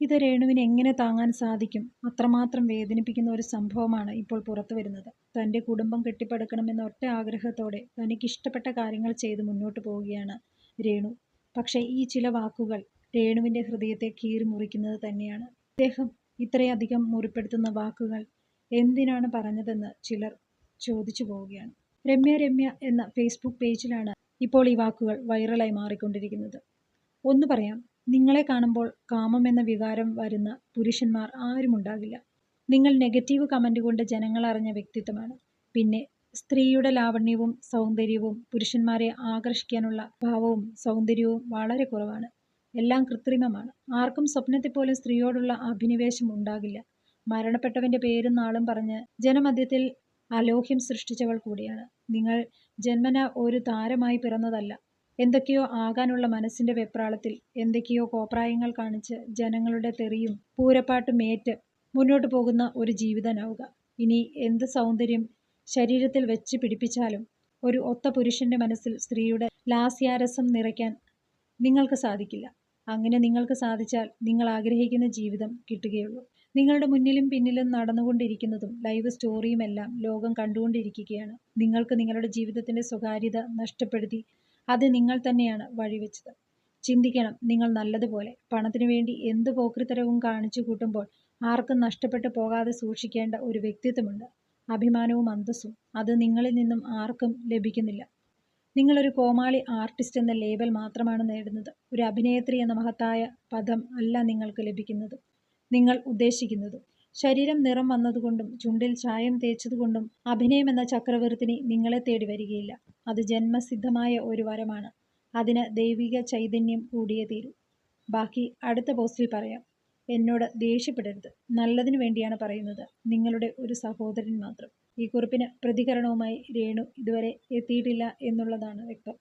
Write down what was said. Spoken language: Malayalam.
ഇത് രേണുവിന് എങ്ങനെ താങ്ങാൻ സാധിക്കും? അത്രമാത്രം വേദനിപ്പിക്കുന്ന ഒരു സംഭവമാണ് ഇപ്പോൾ പുറത്തു വരുന്നത്. തന്റെ കുടുംബം കെട്ടിപ്പടുക്കണമെന്ന ഒറ്റ ആഗ്രഹത്തോടെ തനിക്കിഷ്ടപ്പെട്ട കാര്യങ്ങൾ ചെയ്ത് മുന്നോട്ട് പോവുകയാണ് രേണു. പക്ഷേ ഈ ചില വാക്കുകൾ രേണുവിന്റെ ഹൃദയത്തെ കീറി മുറിക്കുന്നത് തന്നെയാണ്. അദ്ദേഹം ഇത്രയധികം മുറിപ്പെടുത്തുന്ന വാക്കുകൾ എന്തിനാണ് പറഞ്ഞതെന്ന് ചിലർ ചോദിച്ചു പോവുകയാണ്. രമ്യ രമ്യ എന്ന ഫേസ്ബുക്ക് പേജിലാണ് ഇപ്പോൾ ഈ വാക്കുകൾ വൈറലായി മാറിക്കൊണ്ടിരിക്കുന്നത്. ഒന്ന് പറയാം. നിങ്ങളെ കാണുമ്പോൾ കാമം എന്ന വികാരം വരുന്ന പുരുഷന്മാർ ആരുമുണ്ടാകില്ല നിങ്ങൾ നെഗറ്റീവ് കമന്റ് കൊണ്ട് ജനങ്ങൾ അറിഞ്ഞ വ്യക്തിത്വമാണ്. പിന്നെ സ്ത്രീയുടെ ലാവണ്യവും സൗന്ദര്യവും പുരുഷന്മാരെ ആകർഷിക്കാനുള്ള ഭാവവും സൗന്ദര്യവും വളരെ കുറവാണ്. എല്ലാം കൃത്രിമമാണ്. ആർക്കും സ്വപ്നത്തിൽ പോലും സ്ത്രീയോടുള്ള അഭിനിവേശം ഉണ്ടാകില്ല. മരണപ്പെട്ടവന്റെ പേരും നാളും പറഞ്ഞ് ജനമധ്യത്തിൽ അലോഹ്യം സൃഷ്ടിച്ചവൾ കൂടിയാണ്. നിങ്ങൾ ജന്മന ഒരു താരമായി പിറന്നതല്ല. എന്തൊക്കെയോ ആകാനുള്ള മനസ്സിന്റെ വെപ്രാളത്തിൽ എന്തൊക്കെയോ കോപ്രായങ്ങൾ കാണിച്ച് ജനങ്ങളുടെ തെറിയും പൂരപ്പാട്ടും ഏറ്റ് മുന്നോട്ട് പോകുന്ന ഒരു ജീവിതനാവുക. ഇനി എന്ത് സൗന്ദര്യം ശരീരത്തിൽ വെച്ച് പിടിപ്പിച്ചാലും ഒരു ഒത്ത പുരുഷന്റെ മനസ്സിൽ സ്ത്രീയുടെ ലാസ്യാരസം നിറയ്ക്കാൻ നിങ്ങൾക്ക് സാധിക്കില്ല. അങ്ങനെ നിങ്ങൾക്ക് സാധിച്ചാൽ നിങ്ങൾ ആഗ്രഹിക്കുന്ന ജീവിതം കിട്ടുകയുള്ളൂ. നിങ്ങളുടെ മുന്നിലും പിന്നിലും നടന്നുകൊണ്ടിരിക്കുന്നതും ലൈവ് സ്റ്റോറിയുമെല്ലാം ലോകം കണ്ടുകൊണ്ടിരിക്കുകയാണ്. നിങ്ങൾക്ക് നിങ്ങളുടെ ജീവിതത്തിന്റെ സ്വകാര്യത നഷ്ടപ്പെടുത്തി അത് നിങ്ങൾ തന്നെയാണ് വഴിവെച്ചത്. ചിന്തിക്കണം നിങ്ങൾ നല്ലതുപോലെ പണത്തിനു വേണ്ടി എന്ത് പോക്രിത്തരവും കാണിച്ചു കൂട്ടുമ്പോൾ ആർക്കും നഷ്ടപ്പെട്ടു പോകാതെ സൂക്ഷിക്കേണ്ട ഒരു വ്യക്തിത്വമുണ്ട്. അഭിമാനവും അന്തസ്സും അത് നിങ്ങളിൽ നിന്നും ആർക്കും ലഭിക്കുന്നില്ല. നിങ്ങളൊരു കോമാളി ആർട്ടിസ്റ്റ് എന്ന ലേബൽ മാത്രമാണ് നേടുന്നത്. ഒരു അഭിനേത്രി എന്ന മഹത്തായ പദം അല്ല നിങ്ങൾക്ക് ലഭിക്കുന്നത്. നിങ്ങൾ ഉദ്ദേശിക്കുന്നത് ശരീരം നിറം വന്നതുകൊണ്ടും ചുണ്ടിൽ ചായം തേച്ചതുകൊണ്ടും അഭിനയം എന്ന ചക്രവർത്തിനി നിങ്ങളെ തേടി വരികയില്ല. അത് ജന്മസിദ്ധമായ ഒരു വരമാണ്. അതിന് ദൈവിക ചൈതന്യം കൂടിയേ തീരൂ. ബാക്കി അടുത്ത പോസ്റ്റിൽ പറയാം. എന്നോട് ദേഷ്യപ്പെടരുത്. നല്ലതിനു വേണ്ടിയാണ് പറയുന്നത്. നിങ്ങളുടെ ഒരു സഹോദരൻ മാത്രം. ഈ കുറിപ്പിന് പ്രതികരണവുമായി രേണു ഇതുവരെ എത്തിയിട്ടില്ല എന്നുള്ളതാണ് വ്യക്തം.